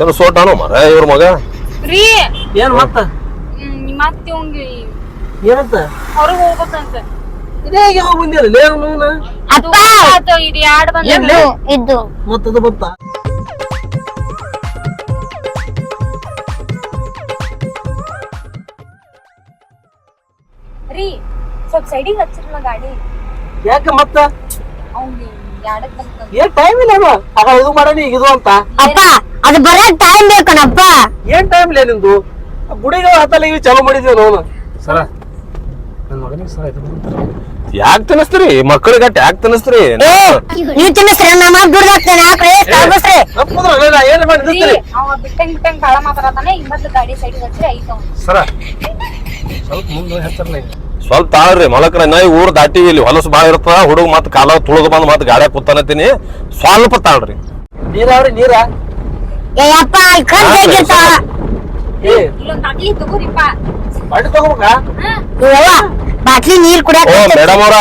ಏನು ಸೋಟಾನು ಮರ ಇವ್ರ ಮಗ? ರೀ. ಏನ್ ಮತ್ತ? ಮತ್ತೆ ಇವಂಗ ಏನಂತ? ಹೊರಗ್ ಹೋಗ್ಬೇಕಂತ. ಇದೇ ಯಾವಾಗ ಬಂದಿರಲ್ಲ? ಅಪ್ಪ! ಆತು, ಇದು ಯಾಡ್ ಬಂದ? ಇದ್ದು. ಮತ್ತದು ಬತ್ತ? ಸ್ವಲ್ಪ ಸೈಡಿಗೆ ಹಚ್ಚಿರಲ್ಲ ಗಾಡಿ ಯಾಕೆ ಮತ್ತ? ಅವ್ನು ಯಾಡಕ್ ಬಂತ ಏನ್ ಟೈಮ್ ಇಲ್ಲ ಆಗ ಇದು ಮಾಡನಿ ಈಗ ಇದು ಅಂತ. ಅಪ್ಪ ಅದು ಬರೋ ಟೈಮ್ ಬೇಕಣಪ್ಪ ಏನ್ ಟೈಮ್ ಇಲ್ಲ ನಿಂದು? ಗುಡಿಗೆ ಹತ್ತಲ್ಲ ಇವ್ ಚಾಲೂ ಮಾಡಿದ್ವಿ ನಾವು ಸರ ಯಾಕೆ ತಿನ್ನಿಸ್ತೀರಿ? ಮಕ್ಕಳಿಗೆ ಯಾಕೆ ತಿನ್ನಿಸ್ತೀರಿ? ನೀವ್ ತಿನ್ನಿಸ್ರಿ ನಮ್ಮ ದುಡ್ದಾಕ್ತೇನೆ ಹಾಕ್ರಿ ತಗೋಸ್ರಿ ತಪ್ಪುದ್ರ ಏನ್ ಮಾಡಿ? ಅವ ಬಿಟ್ಟಂಗ್ ಬಿಟ್ಟಂಗ್ ಕಾಳ ಮಾತಾಡತಾನೆ ಈಗ ಮೊದ್ಲು ಗಾಡಿ ಸೈಡಿಗೆ ಹಚ್ಚಿ ಐತ ಸರ ಸ್ವಲ್ಪ ತಾಳ್ರಿ ಮಲಕ್ರ ನಾ ಊರು ಊರ್ ದಾಟಿ ಇಲ್ಲಿ ಹೊಲಸು ಭಾಳ ಇರ್ತದ ಹುಡುಗ ಮತ್ತೆ ಕಾಲ ತುಳಿದು ಬಂದ್ ಮತ್ತೆ ಗಾಡ್ಯಾಗ ಕೂತಾನತೀನಿ ಸ್ವಲ್ಪ ತಾಳ್ರಿ. ನೀರಾವ್ರಿ ನೀರ? ಬಾಟ್ಲಿ ಓ ಮೇಡಮ್ ಅವ್ರ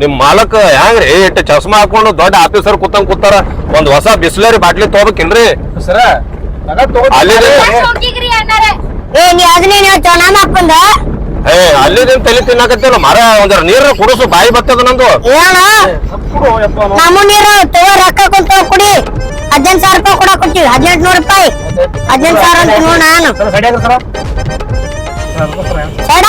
ನಿಮ್ ಮಾಲಕ್ ಹೆಂಗ್ರಿ ಇಟ್ಟು ಚಸ್ಮಾ ಹಾಕೊಂಡು ದೊಡ್ಡ ಆಫೀಸರ್ ಕೂತಂಗ್ ಕೂತಾರ. ಒಂದ್ ಹೊಸ ಬಿಸ್ಲೇರಿ ಬಾಟ್ಲಿ ತಗೋಬೇಕಿಲ್ರಿ ಸರ ಅಲ್ಲಿ ಏ ನೀ ಅದನ್ನೇನ್ ನಮ್ಮ ಅಪ್ಪಂದ ಏ ಅಲ್ಲಿದಿಂದ ತಲೆ ತಿನ್ನಾಕತ್ತಿಲ್ಲ? ಮರ ಒಂದ್ರ ನೀರು ಕುಡಿಸು ಬಾಯಿ ಬರ್ತದ ನಂದು. ಏನು ನಮ್ಮ ನೀರು ತಗೋ ರೊಕ್ಕ ಕುಂತ ಕುಡಿ. ಹದಿನೆಂಟು ಸಾವಿರ ರೂಪಾಯಿ ಕೂಡ ಕೊಡ್ತೀವಿ ಹದಿನೆಂಟು ನೂರು ರೂಪಾಯಿ. ಹದಿನೆಂಟು ಸಾವಿರ ಅಂತ ನೋಡ ನಾನು. ಸೈಡ್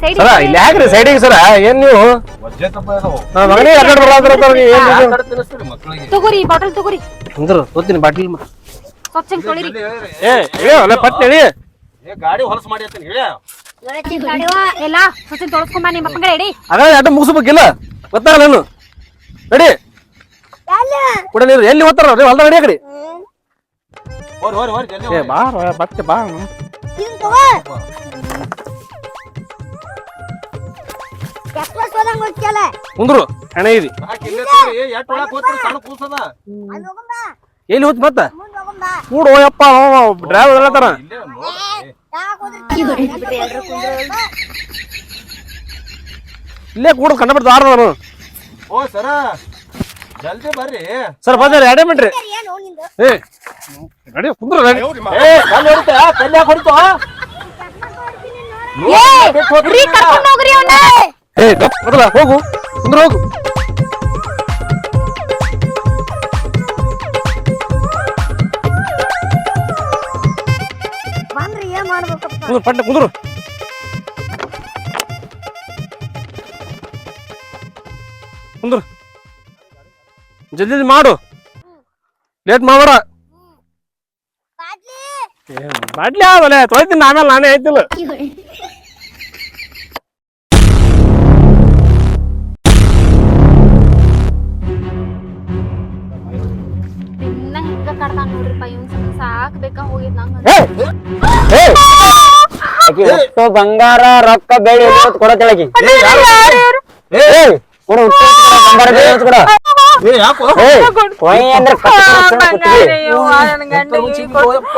ಸೈಡ್ ಸರ ಇಲ್ಲಿ ಯಾಕ್ರಿ ಸೈಡಿಗೆ ಸರ? ಏನ್ ನೀವು? ನನ್ ಮಗನಿಗೆ ಎರಡ್ ಬರಲ್ಲ ಏನ್ ಇದು? ತಗೋರಿ ಬಾಟಲ್ ತಗೋರಿ. ಅಂದ್ರ ಗೊತ್ತೀನಿ ಬಾಟ್ಲಿ ಸ್ವಚ್ಛ ತೊಳಿರಿ. ಏ ಏ ಪಟ್ ಹೇಳಿ ಗಾಡಿ ಹೊಲಸು ಮಾಡಿ ಅಂತ ಹೇಳಿ ಎಲ್ಲ ಸ್ವಚ್ಛ ತೊಳಸ್ಕೊಂಬ ನಿಮ್ಮ ಅಪ್ಪಂಗ ರೆಡಿ ಅದ ಅಡ್ಡ ಮುಗಿಸ್ಬೇಕಿಲ್ಲ? ಗೊತ್ತಾಗಲ್ಲ ನಾನು ರೆಡಿ? ಕೂಡ ನೀರು ಎಲ್ಲಿ ಓದ್ತಾರ ರೀ ಹೊಲ್ದ ರೆಡಿ ಏ ಬಾ. ಬಟ್ಟೆ ಬಾ. ಕುಂದ್ರು ಹಣ ಇದೆ ಎಲ್ಲಿ ಹೋತ್ ಮತ್ತ? ಕೂಡು ಯಪ್ಪ ಡ್ರೈವರ್ ಹೇಳತ್ತಾರ ಇಲ್ಲೇ ಕೂಡು ಕಂಡ ಬಿಡ್ತಾರ ನಾನು ಓ ಸರ. ಜಲ್ದಿ ಬರ್ರಿ. ಸರ್ ಬಂದ್ರಿ ಎರಡೇ ಮಿನಿಟ್ರಿ ಏ ರೆಡಿ ಕುಂದ್ರು ರೆಡಿ ಏ ಕಲ್ಲು ಹೊಡಿತ? ಕಲ್ಲು ಯಾಕೆ ಹೊಡಿತು? ರೀ ಕರ್ಕೊಂಡ್ ಹೋಗ್ರಿ ಏ ಮೊದಲ ಹೋಗು ಕುಂದ್ರ ಹೋಗು. ಬಂದ್ರಿ ಏನ್ ಮಾಡ್ಬೇಕಪ್ಪ ಕುಂದ್ರು ಪಟ್ಟ ಕುಂದ್ರು. ಕುಂದ್ರು. ಜಲ್ದಿ ಜಲ್ದಿ ಮಾಡು. ಲೇಟ್ ಮಾಡಬೇಡ ಬಾಡ್ಲಿ ಆಗಲ್ಲ ತೊಳಿತೀನಿ ಆಮೇಲೆ ನಾನೇ ಐತಿಲ್ಲ ಕೂತ್ವಿ.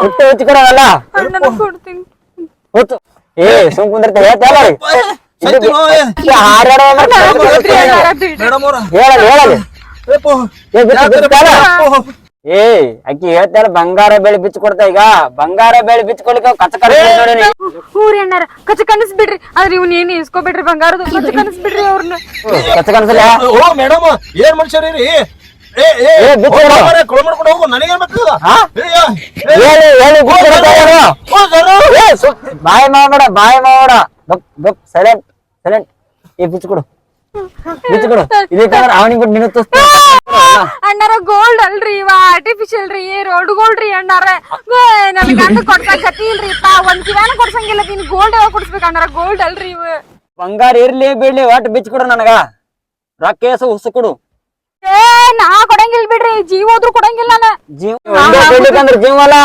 ಒಟ್ಟು ರೊಕ್ಕ ಕೊಡವಲ್ಲ ಹೊತ್ತು ಏ ಸುಮ್ ಕುಂದಿರ್ತ ಹೇಳ್ತಾರ ಹೇಳಲ್ಲ ಏ? ಅಕ್ಕಿ ಹೇಳ್ತಾರ ಬಂಗಾರ ಬೆಳೆ ಬಿಚ್ಚ ಕೊಡ್ತಾ ಈಗ. ಬಂಗಾರ ಬೆಳೆ ಬಿಚ್ಚ ಕೊಡ್ಲಿಕ್ಕೆ ಕಚ್ಚ ಕಚ್ಚ ನೋಡಿ ನೀ. ಕಚ್ಚ ಕನಸ್ ಬಿಡ್ರಿ ಆದ್ರೆ ಇವ್ನ ಏನ್ ಇಸ್ಕೊಬಿಡ್ರಿ ಬಂಗಾರದು? ಕಚ್ಚ ಕನಸ್ಬಿಡ್ರಿ ಅವ್ರನ್ನ ಕಚ್ಚ ಕನಸಲ್ಲ? ಓ ಮೇಡಮ್ ಏನ್ ಮನುಷ್ಯರಿ ಏ ಏ ಏ, ಬಿಚ್ಚು ಬಿಡು. ಕೊಳ ಮಾಡ್ಕೊಂಡು ಹೋಗು. ನನಗೇನ್ ಬೇಕಾದ ಹಾ? ಹೇಳಿ ಹೇಳಿ ಬಿಚ್ಕೊಡ್ತಾ ಇರೋದು. ಏ, ಸು- ಬಾಯ್ ಮಾಡ ಬಾಯ್ ಮಾಡ ಸೈಲೆಂಟ್ ಸೈಲೆಂಟ್ ಏ ಬಿಚ್ಕೊಡು ಬಿಚ್ಕೊಡು ಇಲ್ಲಿಟ್ಟಂದ್ರೆ ಅವನಿಗೆ ಬಿಟ್ಟು ನಿನಗೆ ತೋರಿಸ್ತೀನಿ. ಅಣ್ಣಾರ ಗೋಲ್ಡ್ ಅಲ್ರಿ ಇವ ಆರ್ಟಿಫಿಷಿಯಲ್ ರೀ ರೋಡ್ ಗೋಲ್ಡ್ ರೀ ಅಣ್ಣಾರ. ನನ್ ಗಂಡ ಕೊಡ್ಸಕ್ ಗತಿ ಪಾ ಒಂದ್ ಕಿವಾನ ಕೊಡ್ಸಂಗಿಲ್ಲ ನೀನ್ ಗೋಲ್ಡ್ ಯಾವ ಕೊಡ್ಸ್ಬೇಕು ಅಣ್ಣಾರ? ಗೋಲ್ಡ್ ಅಲ್ರಿ ಇವ. ಬಂಗಾರ ಇರ್ಲಿ ಬಿಡ್ಲಿ ಬಿಚ್ ಕೊಡು ನನಗ. ರೊಕ್ಕ ಏಸು ಹುಸು ಕೊಡು. ಏ ನಾ ಕೊಡಂಗಿಲ್ಲ ಬಿಡ್ರಿ ಜೀವ ಹೋದ್ರು ಕೊಡಂಗಿಲ್ಲ ನಾನು. ಜೀವ ಒಂದೇ ಕೊಡ್ಲಿಕ್ಕಂದ್ರೆ ಜೀವ ಅಲ್ಲ.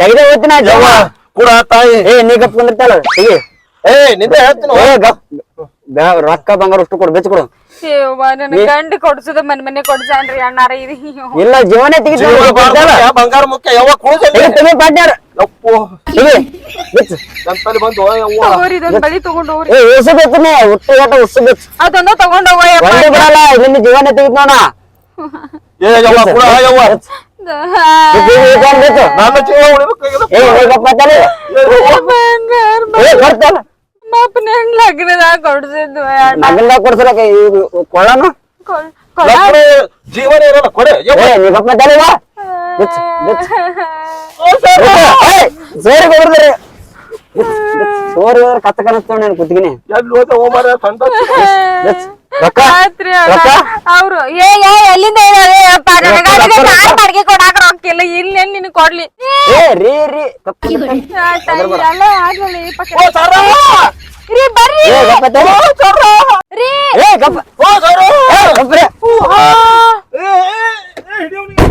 ತೆಗೆದೇ ಹೋಗ್ತೀನಿ ಜೀವ. ಕೂಡ ತಾಯಿ. ಏ ನೀ ಗಪ್ ಬಂದಿರ್ತಾಳ ಏ ನಿಂದ ಹೇಳ್ತೀನಿ. ಏ ಗಪ್. ಬ್ಯಾ- ರೊಕ್ಕ ಬಂಗಾರ ಅಷ್ಟು ಕೊಡು ಬೆಚ್ಚ ಯವ್ವ, ನನ್ ಗಂಡ ಕೊಡ್ಸುದ ಮನ್ ಮನೆ ಕೊಡ್ಸಾನ್ರಿ ಅಣ್ಣಾರ ಇದು ಇಲ್ಲ ಜೀವನೇ ತೆಗಿತು ಜೀವ ಬಾಳ ಬಂಗಾರ ಮುಖ್ಯ ಯಾವಾಗ ಕುಳಿದಲ್ಲಿ ಪಾಟ್ನ್ಯಾರ ಅಪ್ಪೋ ತೆಗಿ ಬಿಚ್ಚು. ಗಂಟಲಿ ಬಂದು ಯವ್ವ. ಹೋರಿ ಇದೊಂದ್ ಬಳಿ ತಗೊಂಡ್ ಹೋಗ್ರಿ. ಏ ಉಸು ಬೆಚ್ಚನೆ ಹುಟ್ಟು ಗಟ್ಟ ಉಸು ಬೆಚ್ಚ. ಅದೊಂದು ತಗೊಂಡ್ ಹೋಗಯ್ಯಪ್ಪ ಒಂದೇ ಬಿಡಲ್ಲ ಇದನ್ನ ಜೀವನ ತೆಗಿತ್ ನೋಡ. ಏ ಯವ್ವ ಕೂಡ ಯವ್ವ. ನನ್ನ ಜೀವ ಉಳಿಬೇಕಾಗಿದೆ ಏ ಹೋಗಪ್ಪ ತಲೆ. ಏ ಕೊಡ್ತಲ್ಲ ಲಗ್ನದಾಗ ಕೊಡ್ಸಿದ್ವು ಕೊಡ್ಸಲಕ ಜೀವನ ಇರಲ್ಲ ಕೊಡೆ. ಸೋರಿ ಕೊಡ್ತಾರೆ ಸೋರಿ ಹೋದ್ರೆ ಕತ್ತ ಕನಸ್ತೇವೆ ನಾನು ಅವ್ರು ಏ ಏ ಎಲ್ಲಿಂದ. ಬಾಡಿಗೆ ಕೊಡಾಕ ರೊಕ್ಕಿಲ್ಲ ಇಲ್ಲಿ ನಿನ್ ಕೊಡ್ಲಿ? ಏ ರೀ ರೀ. ಕಪ್ಪ ಎಲ್ಲ ಆಗ್ಲಿ ಓ ಸರ! ರೀ ಬರ್ರಿ! ಏ ಗಪ್ಪ ತಲೆ ರೀ! ಏ ಗಪ್ಪ ಓ ಸರ! ಏ ಗಪ್ಪ ರೀ ಏ ಏ ಹಿಡಿಯೋನಿಗೆ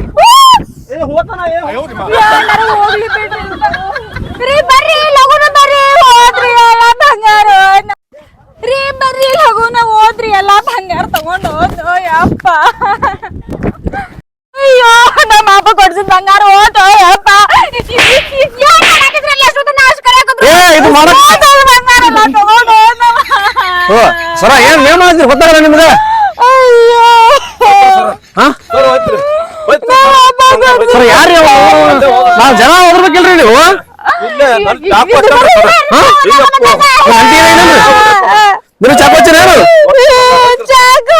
ಏ ಹೋತನ ಏ ಎಲ್ಲರೂ ಹೋಗ್ಲಿ ಬಿಡ್ರಿ. ರೀ ಬರ್ರಿ ಲಗುನ ಬರ್ರಿ ಹೋದ್ರಿ ಎಲ್ಲ ಬಂಗಾರ. ರೀ ಬರ್ರಿ ಲಗುನ ಹೋದ್ರಿ ಎಲ್ಲ ಬಂಗಾರ ತಗೊಂಡು ಹೋದ್ರು ಯಪ್ಪ ಅಯ್ಯೋ ನಮ್ಮ ಅಪ್ಪ ಕೊಡ್ಸಿದ ಬಂಗಾರ ಹೋತು ಯಪ್ಪ ಏನ್ ಮಾಡಾಕಿದ್ರಲ್ಲ ಅಷ್ಟೊತ್ತು ನಾಶ ಕರೆಯಾಕಿದ್ರು ಏ, ಇದು ಮಾಡಕ್- ಬಂಗಾರ ಎಲ್ಲ ತಗೊಂಡು ಓ ಸರ ಏನ್ ಏನ್ ಮಾಡಿದ್ರಿ? ಗೊತ್ತಾಗಲ್ಲ ನಿಮ್ಗೆ? ಸರ್ ಯಾರು ನಾವ್ ಜನ ಓದ್ಬೇಕಿಲ್ರಿ ನೀವು ಇಲ್ಲೇ ನನ್ ಚಾಕು ಹಚ್ಚಾರ ಸರ ಹಾ ಇಲ್ಲಪ್ಪೋ. ಅಂಟಿ ಏನೇನು ನೀವು ಚಾಕು ಹಚ್ಚಿರ ಯಾರು ಚಾಕು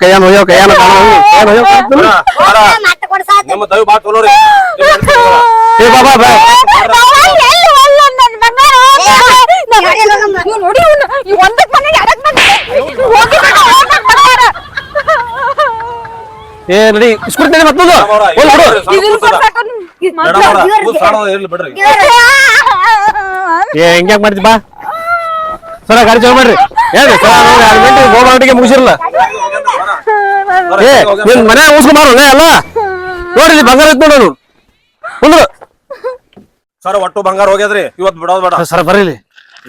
ಕೈಯಾನ ಹೋಗ್ಯಾವ ಕೈಯಾನ ಕೈಯಾನ ಮತ್ತೆ ಕೊಡ್ಸಾತ ನಿಮ್ಮ ಬಾ ಏ ಬಾ ಏ ನಡಿ ಇಸ್ಕೊಡ್ತೇನೆ ಮತ್ತೊಂದು. ಏ ಹೆಂಗ್ಯಾಕ್ ಮಾಡ್ತಿ ಬಾ. ಸರ ಗಾಡಿ ಚಾಲು ಮಾಡ್ರಿ ಏನ್ರಿ ಸರ ಎರಡು ಗಂಟೆ ಗಂಟೆಗೆ ಮುಗಿಸಿರಲ್ಲ ಏ ನಿನ್ ಮನೆ ಉಸ್ಕೊಂಬಾರು ಎಲ್ಲ ನೋಡ್ರಿ ಬಂಗಾರ ಐತ್ ನೋಡು ಕುಂದ್ರು ಸರ್ ಒಟ್ಟು ಬಂಗಾರ ಹೋಗ್ಯದ್ರಿ ಇವತ್ತು ಬಿಡೋದ್ ಬೇಡ ಸರ ಬರೀಲಿ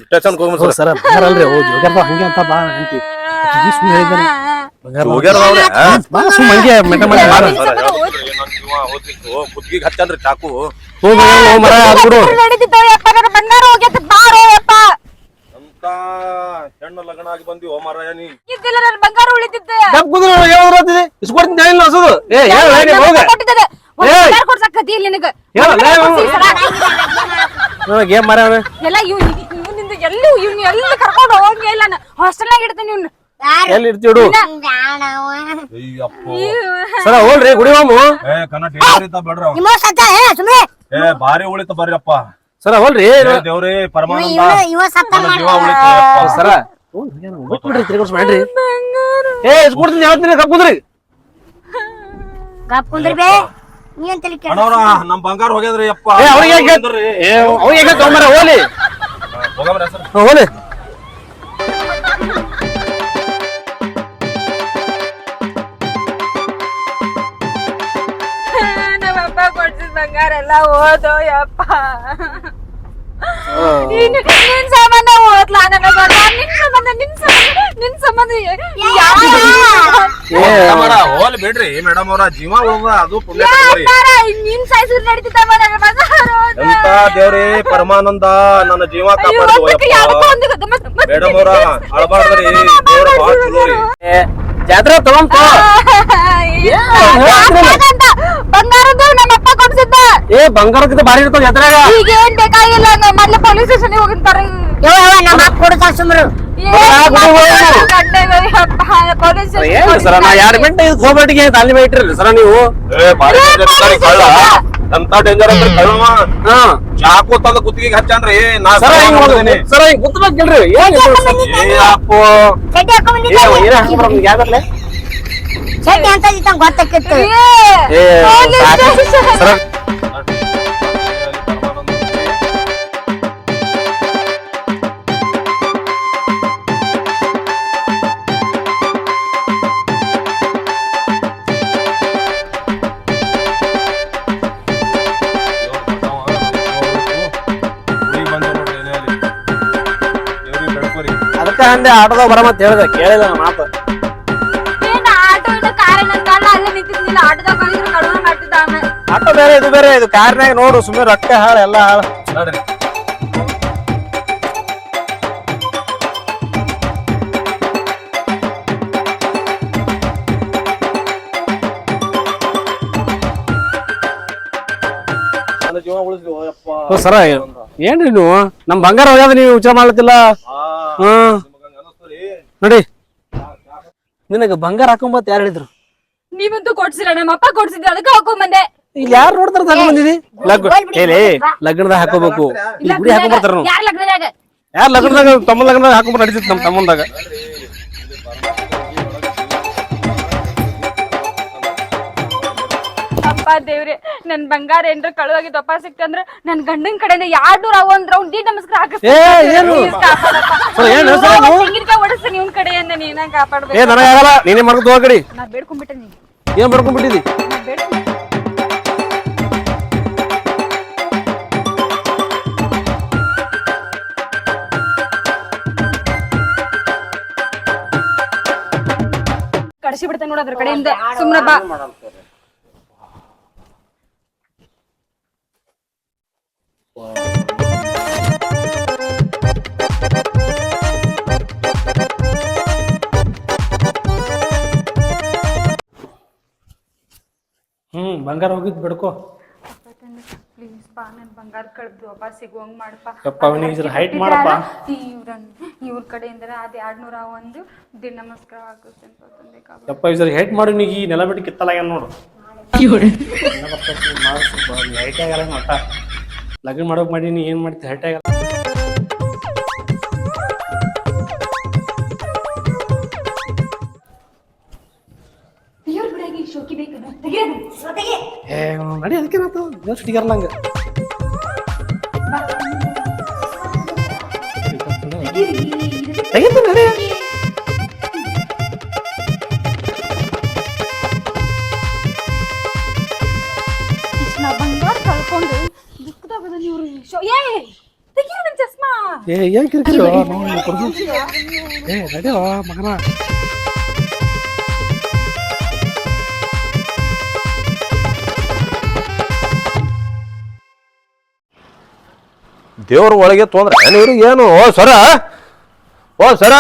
ಸ್ಟೇಷನ್ ಹೋಗಿ ಹೌದು ಸರ ಬಂಗಾರ ಅಲ್ರಿ ಹೌದು ಹೋಗ್ಯಾರ ಹಂಗೆ ಅಂತ ಬಾ ಅಂತಿ ಸುಮ್ಮನೆ ಬಂಗಾರ ಹೋಗ್ಯಾರ ಅವ್ರೆ ಬಾ ಸುಮ್ಮ ಹಂಗೆ ಮೆಟ ಮಾಡಿ ಕುತ್ತಿಗೆ ಚಾಕು ಹೋಗಿ ಹೋಗ್ ಮರ ಬಂಗಾರ ಬಾರೋ ಯಪ್ಪ ಅಂತ ಹೆಣ್ಣು ಲಗ್ನ ಆಗಿ ಬಂದಿ ಓ ಮಾರಾಯ ನೀ ಇದ್ದಿಲ್ಲ ನನ್ ಬಂಗಾರ ಉಳಿದಿದ್ದೆ. ದಪ್ಪ ಕುಂದ್ರು ಹೇಳೋದ್ರತಿದೆ ಇಸ್ಕೊಡ್ತೀನಿ ಹೇಳಿಲ್ಲ ಹೊಸದು. ಏ ಹೇಳ ಹೇಳಿ ಹೋಗ ಕೊಟ್ಟಿದ್ದೆ ಏಯ್! ಬಂಗಾರ ಕೊಡ್ಸಕ್ ಗತಿ ನಿನಗ. ಹೇಳ ಲೇ ಕೊಡ್ಸಿ ಸರ. ಗೇಮ್ ಮರ ಎಲ್ಲ ಇವ್ ಇವನಿಂದ ಎಲ್ಲಿ ಇವ್ನ ಎಲ್ಲಿ ಕರ್ಕೊಂಡು ಹೋಗಂಗೆ ಇಲ್ಲ ನಾನು. ಹಾಸ್ಟೆಲ್ನಾಗ ಇಡ್ತೀನಿ ಇವ್ನ. ಎಲ್ಲಿ ಇರ್ತೀಡು ಅಯ್ಯಪ್ಪ. ಸರ ಹೋಗ್ರಿ ಗುಡಿ ಮಾಮು. ಏ ಕನ್ನಡ ಟೀಚರ್ ಬಿಡ್ರಿ ಅವ್ನು. ನಿಮ್ಮ ಸತ್ತ ಸುಮ್ಮನೆ ಏ ಬಾರಿ ಉಳಿತ ಬರ್ರಿಯಪ್ಪ ಸರ ಹೋಲ್ರಿ. ಏ ದೇವ್ರೇ ಪರಮಾನಂದ. ಇವ ಸತ್ತ. ಸರ. ಬಿಟ್ಬಿಡ್ರಿ ಮಾಡ್ರಿ. ಏ ಇಸ್ಕೊಡ್ತೀನಿ ಯಾವತ್ತಿನ ಕಪ್ಪುದ್ರಿ ಗಪ್ ಕುಂದ್ರಿ ಬೇ. ನೀ ಅಂತ ತಲೆ ಅಣ್ಣವ್ರ ನಮ್ ಬಂಗಾರ ಹೋಗ್ಯದ್ರಿ ಏ ಅವ್ರಿಗೆ ಯಾಕೆ ಹೋಗ್ಯದ್ರಿ. ಏ ಅವ್ರಿಗೆ ಯಾಕೆ ತಗೊಂಬರ ಹೋಲಿ ಹೋಗಮ್ರಿ ಸರ್ ಹ್ಞೂ, ಹೋಲಿ ನಮ್ಮಪ್ಪ ಕೊಡ್ಸಿದ ಬಂಗಾರ ಎಲ್ಲ ಹೋದೋ ಯಪ್ಪ ನೀನ್ ನಿನ್ ಸಂಬಂಧ ಓದ್ಲಾ ನನ್ನ ಗಂಡ ನಿನ್ ಸಂಬಂಧ ನಿನ್ ಸಂಬಂಧ ನಿನ್ ಸಂಬಂಧ ಯಾವ ಏ. ಮೇಡಮ್ ಅವ್ರ, ಬಿಡ್ರಿ. ಮೇಡಮ್ ಅವ್ರ ಜೀವ ಹೋಗ ಅದು ಪುಣ್ಯ ತಗೋರಿ. ನಿನ್ ನನ್ನ. ಎಂತ ದೇವ್ರೇ ಪರಮಾನಂದ ನನ್ನ ಜೀವ ಕಾಪಾಡ್ತು ಮೇಡಮ್ ಅವ್ರ ಅಳಬಾರ್ದ್ರಿ. ದೇವ್ರ ಬಾಳ ಚಲೋ ರೀ ಜಾತ್ರೆ ತಗೊಂತ ಯಾಕಂತ? ಏ ಬಂಗಾರಕ್ಕಿಂತ ಭಾರಿ ಇರ್ತಾವ ಜಾತ್ರೆಗ ಈಗ ಏನ್ ಬೇಕಾಗಿಲ್ಲ ಮೊದ್ಲು ಪೊಲೀಸ್ ಸ್ಟೇಷನ್ ಹೋಗಿರ್ತಾರೆ ಯವ್ವ ಯವ್ವ ನಮ್ಮ ಅಪ್ಪ ಕೊಡ್ತಾರ ಸುಮ್ರು ಏನ್ ಸರ ನಾ ಎರಡು ಮಿನಿಟ್ ಇದು ಹೋಗ್ಬಿಟ್ಟಿಗೆ ತಾಲಿ ಬೈ ಇಟ್ಟಿರಲಿ ಸರ ನೀವು. ಏ ಬಾರಿ ಕಳ್ಳ. ಎಂತ ಡೇಂಜರ್ ಅಂದ್ರೆ ಕಳ್ಳವ ಹಾ. ಚಾಕು ತಂದ ಕುತ್ತಿಗೆ ಹಚ್ಚಾನ್ರಿ ನಾ ಸರ ಹಿಂಗ್ ಹೋಗ್ತೀನಿ ಸರ ಹಿಂಗ್ ಕುತ್ತಬೇಕಿಲ್ರಿ ಏನ್ ಅಪ್ಪೋ. ಏನ್ ಯಾವ್ದ್ರಲ್ಲೇ? ಚಡ್ಡಿ ಅಂತ ಇತ್ತಂಗ್ ಗೊತ್ತಾಕಿತ್ತು ಏ ಸಾಕು. ಸರ ಅದಕ್ಕ ಹಂದೆ ಆಟೋದಾಗ ಬರಮಂತ ಹೇಳ್ದೆ ಕೇಳಿಲ್ಲ ನಾ ಮಾತು ಆಟೋ ಬೇರೆ ಇದು ಬೇರೆ ಇದು ಕಾರ್ನಾಗ ನೋಡು ಸುಮ್ಮನೆ ರೊಕ್ಕ ಹಾಳ ಎಲ್ಲ ಹಾಳ. ಓ ಸರ ಏನ್ರಿ ನೀವು? ನಮ್ ಬಂಗಾರ ಹೋಗ್ಯಾದ ನೀವು ವಿಚಾರ ಮಾಡ್ಲತ್ತಿಲ್ಲ? ಹ್ಮ್ ನೋಡಿ. ನಿನಗ ಬಂಗಾರ ಹಾಕೊಂಬತ್ ಯಾರು ಹೇಳಿದ್ರು? ನೀವಂತೂ ಕೊಡ್ಸಿಲ್ಲ ನಮ್ಮ ಅಪ್ಪ ಕೊಡ್ಸಿದ್ರು ಅದಕ್ಕೆ ಹಾಕೊಂಡ್ ಬಂದೆ ಇಲ್ಲಿ ಯಾರು ನೋಡ್ತಾರ ತಗೊಂಡ್ ಬಂದಿದಿ? ಲಗ್ ಏಲೇ ಲಗ್ನದಾಗ ಹಾಕೋಬೇಕು. ಇಲ್ಲಿ ಗುಡಿ ಹಾಕೊಂಡ್ ಬರ್ತಾರ ನಾವು ಯಾರ್ ಲಗ್ನದಾಗ? ಯಾರು ಲಗ್ನದಾಗ? ತಮ್ಮ ಲಗ್ನದಾಗ ಹಾಕೊಂಡ್ ನಡೀತಿತ್ತು ನಮ್ಮ ತಮ್ಮಂದಾಗ. ಅಪ್ಪ ದೇವ್ರೆ ನನ್ ಬಂಗಾರ ಏನ್ರ ಕಳುವಾಗಿ ದಪ್ಪ ಸಿಕ್ತಂದ್ರ ನನ್ ಗಂಡನ್ ಕಡೆಯಿಂದ ಎರಡ್ ನೂರ ಒಂದ್ ರೌಂಡ್ ದಿ ನಮಸ್ಕಾರ ಏ, ಏನು? ಸರ್, ಏನು ಸರ್ ಇದು? ತೆಂಗಿನಕಾಯಿ ಹೊಡಿಸ್ತೀನಿ ಇವ್ನ್ ಕಡೆಯಿಂದ ನೀನ ಏ ಕಾಪಾಡ್ಬೇಕು ನನಗಾಗಲ್ಲ ನೀನೇ ಮಾಡ್ಕೊತ ಹೋಗಡಿ ನಾ ಬೇಡ್ಕೊಂಡ್ಬಿಟ್ಟೆ ನೀ ಏನ್ ಮಾಡ್ಕೊಂಡ್ಬಿಟ್ಟಿದಿ ನಾ ಕಡ್ಸಿ ಬಿಡ್ತೇನೆ ನೋಡ ಅದ್ರ ಕಡೆಯಿಂದ. ಸುಮ್ನೆ ಬಾ. ಹ್ಮ್ ಬಂಗಾರ ಹೋಗಿದ್ ಬಿಡ್ಕೋ. ಪ್ಲೀಸ್ ಪಾ ನನ್ ಬಂಗಾರ ಕಳ್ದು ಅಪ್ಪ ಸಿಗುವಂಗ್ ಮಾಡಪ್ಪ. ಯಪ್ಪ, ಅವ್ನಿಗೆ ಇದ್ರ ಹೈಟ್ ಮಾಡಪ್ಪ. ಇವ್ರನ್ ಇವ್ರ ಕಡೆಯಿಂದ ಅದ್ ಎರಡ್ ನೂರ ಒಂದು ದಿನ ನಮಸ್ಕಾರ ಹಾಕಿಸ್ತೇನೆ ತಂದೆ ಕಾಪಾಡು. ಯಪ್ಪ ಇದ್ರ ಹೈಟ್ ಮಾಡು ನೀ ಈ ನೆಲ ಬಿಟ್ಟು ಕಿತ್ತಲಾಗ ನೋಡು. ಹೈಟ್ ಆಗಲ್ಲ ಮಟ್ಟ ಲಗ್ನ ಮಾಡೋಕ್ ಮಾಡಿ ನೀ ಏನ್ ಮಾಡ್ತಿ ಹೈಟ್ ಆಗಲ್ಲ. ಶೋಕಿ ಬೇಕು ನಡಿ ಅದಕ್ಕೆ ನಾತು ದೇವ್ರ ಸಿಟಿಗಾರಲ್ಲ ನಡಿ. ಏ ಏನ್ ಕಿರಿಕಿರಿ ಏ ನಡಿಯೋ ಮಗನ. ದೇವ್ರ ಒಳಗೆ ತೊಂದ್ರೆ. ಇವ್ರಿಗೆ ಏನು? ಓ ಸರ ಓ ಸರ.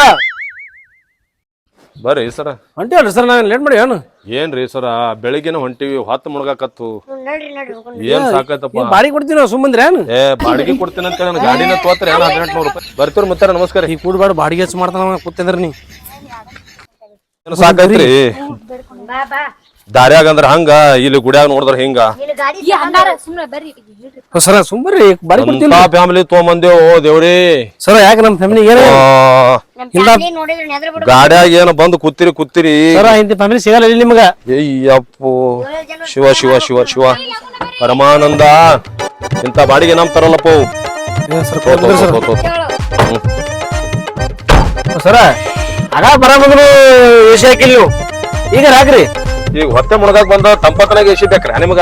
ಬರ್ರಿ ಸರ. ಹೊಂಟಿ ಅಲ್ರಿ ಸರ್ ನಾನು ಲೇಟ್ ಮಾಡಿ ಏನು? ಏನ್ರಿ ಸರ ಬೆಳಿಗ್ಗೆನ ಹೊಂಟಿವಿ ಹೊತ್ತು ಮುಳುಗಾಕತ್ತು. ಏನ್ ಸಾಕತ್ತಪ್ಪ ಬಾಡಿಗೆ ಕೊಡ್ತೀನಿ ನಾವು ಸುಮ್ಮಂದ್ರೆ ಏನು? ಏ ಬಾಡಿಗೆ ಕೊಡ್ತೀನಿ ಅಂತ ಹೇಳಿ ಗಾಡಿನ ತೋತ್ರ ಏನು ಹದಿನೆಂಟು ನೂರು ರೂಪಾಯಿ? ಬರ್ತೀರಿ ಮುತ್ತಾರ ನಮಸ್ಕಾರ. ಈ ಕೂಡ್ಬಾರ್ದು ಬಾಡಿಗೆ ಹೆಚ್ಚು ಮಾಡ್ತಾನ ಕೂತಿಂದ್ರಿ ನೀ. ಏನು ಸಾಕೈತ್ರಿ ಬಾ ಬಾ. ದಾರ್ಯಾಗ ಅಂದ್ರ ಹಂಗ ಇಲ್ಲಿ ಗುಡ್ಯಾಗ ನೋಡಿದ್ರ ಹಿಂಗ. ಸರ ಸುಮ್ಮರಿ ಬಾಡಿ ಎಂತ ಫ್ಯಾಮಿಲಿ ತೊಗೊಂಬಂದೇವು ಓ ದೇವ್ರಿ. ಸರ ಯಾಕೆ ನಮ್ಮ ಫ್ಯಾಮಿಲಿ ಏನು ಆ, ನಮ್ ಫ್ಯಾಮಿಲಿ ಏನ ನೆದ್ರ ಬಿಡು. ಗಾಡ್ಯಾಗ ಏನ ಬಂದು ಕೂತಿರಿ ಕೂತಿರಿ. ಸರ ಫ್ಯಾಮಿಲಿ ಸಿಗಲ್ಲ ಇಲ್ಲಿ ನಿಮ್ಗ. ಅಯ್ಯಪ್ಪು. ಶಿವ ಶಿವ ಶಿವ ಶಿವ. ಪರಮಾನಂದ. ಇಂತ ಬಾಡಿಗೆ ನಮ್ ತರಲ್ಲಪ್ಪ. ಸರ್ ತೋ, ತೋ, ತೋ, ತೋ, ತೋ. ಸರ ಆಗ ಬರ ಬಂದ್ರು ಏಸಿ ಹಾಕಿಲ್ಲ ಈಗ ಹಾಕ್ರಿ ಈಗ ಹೊತ್ತೆ ಮುಣಗಾಕ್ ಬಂದ ತಂಪತ್ತನಾಗ ಎಸಿ ಬೇಕ್ರ ನಿಮಗ?